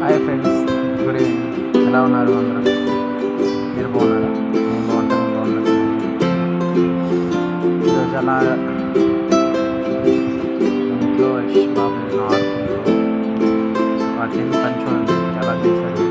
Hi friends good evening ఎలా ఉన్నారు అందరూ? మీరు బాగున్నారా? నేను బాగుంటాను. బాగున్నాను. ఈరోజు అలా ఇంట్లో యష్ బాబు నేను ఆడుకుంటూ వాటిని పని చూడండి ఎలా చేశారు.